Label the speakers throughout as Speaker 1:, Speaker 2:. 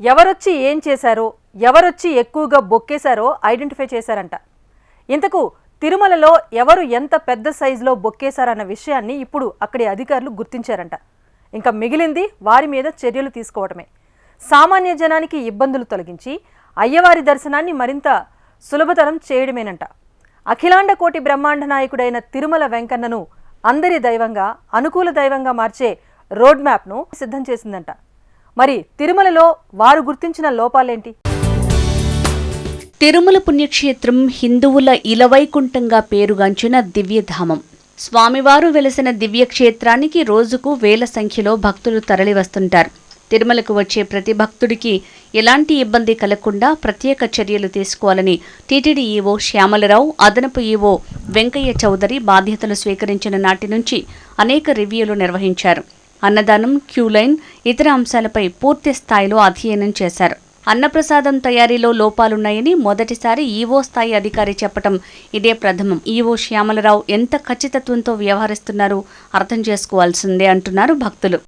Speaker 1: ఎవరొచ్చి ఏం చేశారో ఎవరొచ్చి ఎక్కువగా బొక్కేశారో ఐడెంటిఫై చేశారంట. ఇంతకు తిరుమలలో ఎవరు ఎంత పెద్ద సైజులో బొక్కేశారన్న విషయాన్ని ఇప్పుడు అక్కడి అధికారులు గుర్తించారంట. ఇంకా మిగిలింది వారి మీద చర్యలు తీసుకోవడమే సామాన్య జనానికి ఇబ్బందులు తొలగించి అయ్యవారి దర్శనాన్ని మరింత సులభతరం చేయడమేనంట. అఖిలాండ కోటి బ్రహ్మాండ నాయకుడైన తిరుమల వెంకన్నను అందరి దైవంగా అనుకూల దైవంగా మార్చే రోడ్ మ్యాప్ను సిద్ధం చేసిందంట. మరి తిరుమలలో వారు గుర్తించిన లోపాలేంటి?
Speaker 2: తిరుమల పుణ్యక్షేత్రం హిందువుల ఇలవైకుంఠంగా పేరుగాంచిన దివ్యధామం. స్వామివారు వెలసిన దివ్యక్షేత్రానికి రోజుకు వేల సంఖ్యలో భక్తులు తరలివస్తుంటారు. తిరుమలకు వచ్చే ప్రతి భక్తుడికి ఎలాంటి ఇబ్బంది కలగకుండా ప్రత్యేక చర్యలు తీసుకోవాలని టీటీడీ ఈవో శ్యామలరావు అదనపు ఈవో వెంకయ్య చౌదరి బాధ్యతలు స్వీకరించిన నాటి నుంచి అనేక రివ్యూలు నిర్వహించారు. అన్నదానం క్యూలైన్ ఇతర అంశాలపై పూర్తి స్థాయిలో అధ్యయనం చేశారు. అన్నప్రసాదం తయారీలో లోపాలున్నాయని మొదటిసారి ఈవో స్థాయి అధికారి చెప్పటం ఇదే ప్రథమం. ఈవో శ్యామలరావు ఎంత ఖచ్చితత్వంతో వ్యవహరిస్తున్నారో అర్థం చేసుకోవాల్సిందే అంటున్నారు భక్తులు.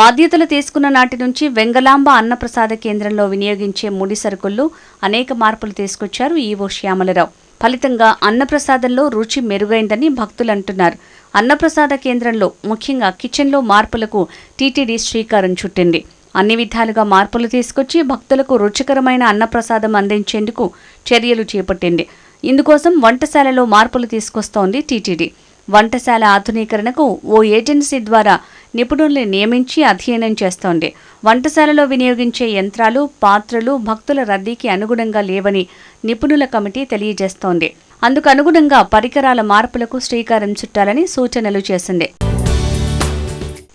Speaker 2: బాధ్యతలు తీసుకున్న నాటి నుంచి వెంగలాంబ అన్నప్రసాద కేంద్రంలో వినియోగించే ముడి సరుకుల్లో అనేక మార్పులు తీసుకొచ్చారు ఈవో శ్యామలరావు. ఫలితంగా అన్నప్రసాదంలో రుచి మెరుగైందని భక్తులు అంటున్నారు. అన్నప్రసాద కేంద్రంలో ముఖ్యంగా కిచెన్లో మార్పులకు టీటీడీ శ్రీకారం చుట్టింది. అన్ని విధాలుగా మార్పులు తీసుకొచ్చి భక్తులకు రుచికరమైన అన్నప్రసాదం అందించేందుకు చర్యలు చేపట్టింది. ఇందుకోసం వంటశాలలో మార్పులు తీసుకొస్తోంది టీటీడీ. వంటశాల ఆధునీకరణకు ఓ ఏజెన్సీ ద్వారా నిపుణుల్ని నియమించి అధ్యయనం చేస్తోంది. వంటశాలలో వినియోగించే యంత్రాలు పాత్రలు భక్తుల రద్దీకి అనుగుణంగా లేవని నిపుణుల కమిటీ తెలియజేస్తోంది. అందుకు అనుగుణంగా పరికరాల మార్పులకు శ్రీకారం చుట్టాలని సూచనలు చేసింది.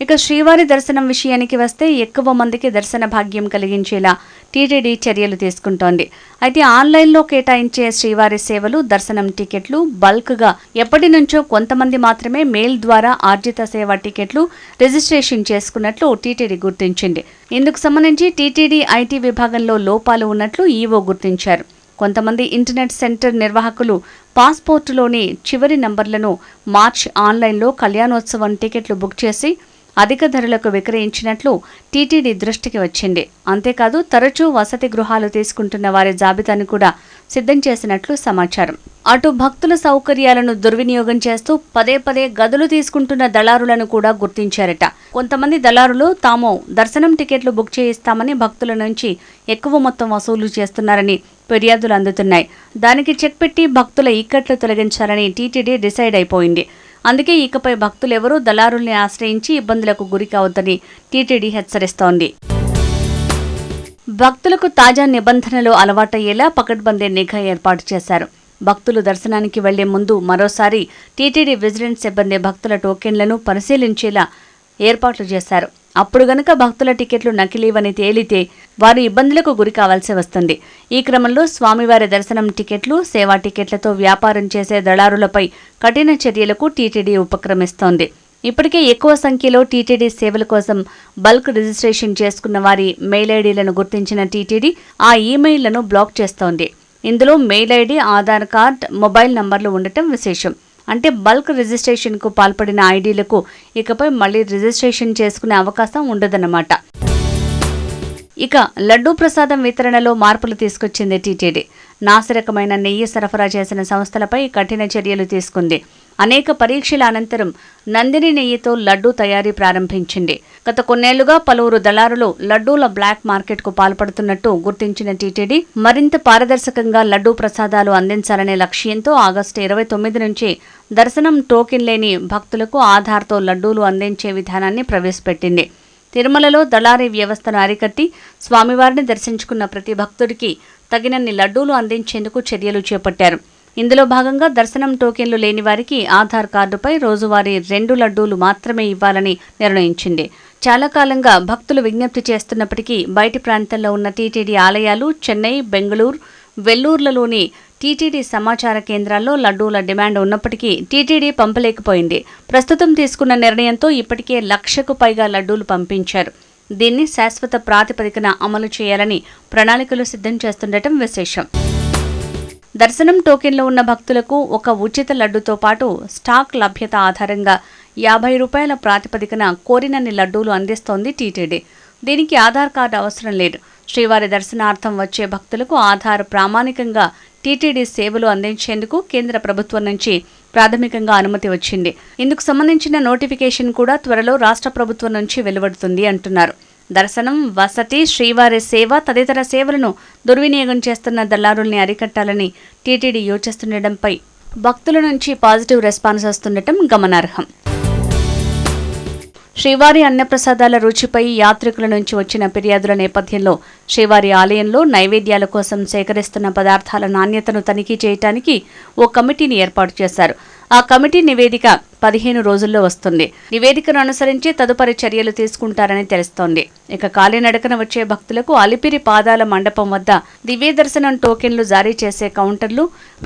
Speaker 2: ఇక శ్రీవారి దర్శనం విషయానికి వస్తే ఎక్కువ మందికి దర్శన భాగ్యం కలిగించేలా టీటీడీ చర్యలు తీసుకుంటోంది. అయితే ఆన్లైన్లో కేటాయించే శ్రీవారి సేవలు దర్శనం టికెట్లు బల్క్గా ఎప్పటి నుంచో కొంతమంది మాత్రమే మెయిల్ ద్వారా ఆర్జిత సేవ టికెట్లు రిజిస్ట్రేషన్ చేసుకున్నట్లు టీటీడీ గుర్తించింది. ఇందుకు సంబంధించి టీటీడీ ఐటీ విభాగంలో లోపాలు ఉన్నట్లు ఈవో గుర్తించారు. కొంతమంది ఇంటర్నెట్ సెంటర్ నిర్వాహకులు పాస్పోర్టులోని చివరి నంబర్లను మార్చ్ ఆన్లైన్లో కళ్యాణోత్సవం టికెట్లు బుక్ చేసి అధిక ధరలకు విక్రయించినట్లు టీటీడీ దృష్టికి వచ్చింది. అంతేకాదు తరచూ వసతి గృహాలు తీసుకుంటున్న వారి జాబితాను కూడా సిద్ధం చేసినట్లు సమాచారం. అటు భక్తుల సౌకర్యాలను దుర్వినియోగం చేస్తూ పదే పదే గదులు తీసుకుంటున్న దళారులను కూడా గుర్తించారట. కొంతమంది దళారులు తాము దర్శనం టికెట్లు బుక్ చేయిస్తామని భక్తుల నుంచి ఎక్కువ మొత్తం వసూలు చేస్తున్నారని ఫిర్యాదులు అందుతున్నాయి. దానికి చెక్ పెట్టి భక్తుల ఇక్కట్లు తొలగించాలని టీటీడీ డిసైడ్ అయిపోయింది. అందుకే ఇకపై భక్తులెవరూ దళారుల్ని ఆశ్రయించి ఇబ్బందులకు గురి కావద్దని టీటీడీ హెచ్చరిస్తోంది. భక్తులకు తాజా నిబంధనలు అలవాటయ్యేలా పకడ్బందీ నిఘా ఏర్పాటు చేశారు. భక్తులు దర్శనానికి వెళ్ళే ముందు మరోసారి టీటీడీ విజిలెన్స్ సిబ్బంది భక్తుల టోకెన్లను పరిశీలించేలా ఏర్పాట్లు చేశారు. అప్పుడు గనక భక్తుల టికెట్లు నకిలీవని తేలితే వారు ఇబ్బందులకు గురి కావాల్సి వస్తుంది. ఈ క్రమంలో స్వామివారి దర్శనం టికెట్లు సేవా టికెట్లతో వ్యాపారం చేసే దళారులపై కఠిన చర్యలకు టీటీడీ ఉపక్రమిస్తోంది. ఇప్పటికే ఎక్కువ సంఖ్యలో టీటీడీ సేవల కోసం బల్క్ రిజిస్ట్రేషన్ చేసుకున్న వారి మెయిల్ ఐడీలను గుర్తించిన టీటీడీ ఆ ఈమెయిల్లను బ్లాక్ చేస్తోంది. ఇందులో mail ID Aadhaar card mobile నంబర్లు ఉండటం విశేషం. అంటే బల్క్ రిజిస్ట్రేషన్కు పాల్పడిన ఐడీలకు ఇకపై మళ్ళీ రిజిస్ట్రేషన్ చేసుకునే అవకాశం ఉండదన్నమాట. ఇక లడ్డూ ప్రసాదం వితరణలో మార్పులు తీసుకొచ్చింది టీటీడీ. నాసిరకమైన నెయ్యి సరఫరా చేసిన సంస్థలపై కఠిన చర్యలు తీసుకుంది. అనేక పరీక్షల అనంతరం నందిని నెయ్యితో లడ్డూ తయారీ ప్రారంభించింది. గత కొన్నేళ్ళుగా పలువురు దళారులు లడ్డూల బ్లాక్ మార్కెట్కు పాల్పడుతున్నట్టు గుర్తించిన టీటీడీ మరింత పారదర్శకంగా లడ్డూ ప్రసాదాలు అందించాలనే లక్ష్యంతో ఆగస్టు ఇరవై తొమ్మిది నుంచి దర్శనం టోకెన్ లేని భక్తులకు ఆధార్తో లడ్డూలు అందించే విధానాన్ని ప్రవేశపెట్టింది. తిరుమలలో దళారీ వ్యవస్థను అరికట్టి స్వామివారిని దర్శించుకున్న ప్రతి భక్తుడికి తగినన్ని లడ్డూలు అందించేందుకు చర్యలు చేపట్టారు. ఇందులో భాగంగా దర్శనం టోకెన్లు లేని వారికి ఆధార్ కార్డుపై రోజువారీ రెండు లడ్డూలు మాత్రమే ఇవ్వాలని నిర్ణయించింది. చాలా కాలంగా భక్తులు విజ్ఞప్తి చేస్తున్నప్పటికీ బయటి ప్రాంతాల్లో ఉన్న టీటీడీ ఆలయాలు చెన్నై బెంగళూరు వెల్లూర్లలోని టీటీడీ సమాచార కేంద్రాల్లో లడ్డూల డిమాండ్ ఉన్నప్పటికీ టీటీడీ పంపలేకపోయింది. ప్రస్తుతం తీసుకున్న నిర్ణయంతో ఇప్పటికే లక్షకు పైగా లడ్డూలు పంపించారు. దీన్ని శాశ్వత ప్రాతిపదికన అమలు చేయాలని ప్రణాళికలు సిద్ధం చేస్తుండటం విశేషం. దర్శనం టోకెన్లో ఉన్న భక్తులకు ఒక ఉచిత లడ్డుతో పాటు స్టాక్ లభ్యత ఆధారంగా యాభై రూపాయల ప్రాతిపదికన కోరినన్ని లడ్డూలు అందిస్తోంది టీటీడీ. దీనికి ఆధార్ కార్డు అవసరం లేదు. శ్రీవారి దర్శనార్థం వచ్చే భక్తులకు ఆధార్ ప్రామాణికంగా టీటీడీ సేవలు అందించేందుకు కేంద్ర ప్రభుత్వం నుంచి ప్రాథమికంగా అనుమతి వచ్చింది. ఇందుకు సంబంధించిన నోటిఫికేషన్ కూడా త్వరలో రాష్ట్ర ప్రభుత్వం నుంచి వెలువడుతుంది అంటున్నారు. దర్శనం వసతి శ్రీవారి సేవ తదితర సేవలను దుర్వినియోగం చేస్తున్న దళారుల్ని అరికట్టాలని టీటీడీ యోచిస్తుండటంపై భక్తుల నుంచి పాజిటివ్ రెస్పాన్స్ వస్తుండటం గమనార్హం. శ్రీవారి అన్నప్రసాదాల రుచిపై యాత్రికుల నుంచి వచ్చిన ఫిర్యాదుల నేపథ్యంలో శ్రీవారి ఆలయంలో నైవేద్యాల కోసం సేకరిస్తున్న పదార్థాల నాణ్యతను తనిఖీ చేయడానికి ఓ కమిటీని ఏర్పాటు చేశారు. ఆ కమిటీ నివేదిక పదిహేను రోజుల్లో వస్తుంది. నివేదికను అనుసరించి తదుపరి చర్యలు తీసుకుంటారని తెలుస్తోంది. ఇక కాలినడకన వచ్చే భక్తులకు అలిపిరి పాదాల మండపం వద్ద దివ్య దర్శనం టోకెన్లు జారీ చేసే కౌంటర్లు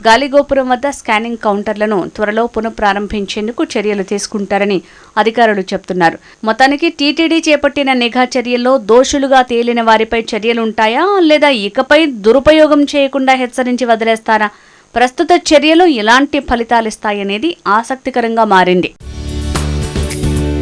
Speaker 2: గాలిగోపురం వద్ద స్కానింగ్ కౌంటర్లను త్వరలో పునఃప్రారంభించేందుకు చర్యలు తీసుకుంటారని అధికారులు చెబుతున్నారు మొత్తానికి టీటీడీ చేపట్టిన నిఘా చర్యల్లో దోషులుగా తేలిన వారిపై చర్యలుంటాయా లేదా ఇకపై దురుపయోగం చేయకుండా హెచ్చరించి వదిలేస్తారా? ప్రస్తుత చర్యలు ఎలాంటి ఫలితాలిస్తాయనేది ఆసక్తికరంగా మారింది.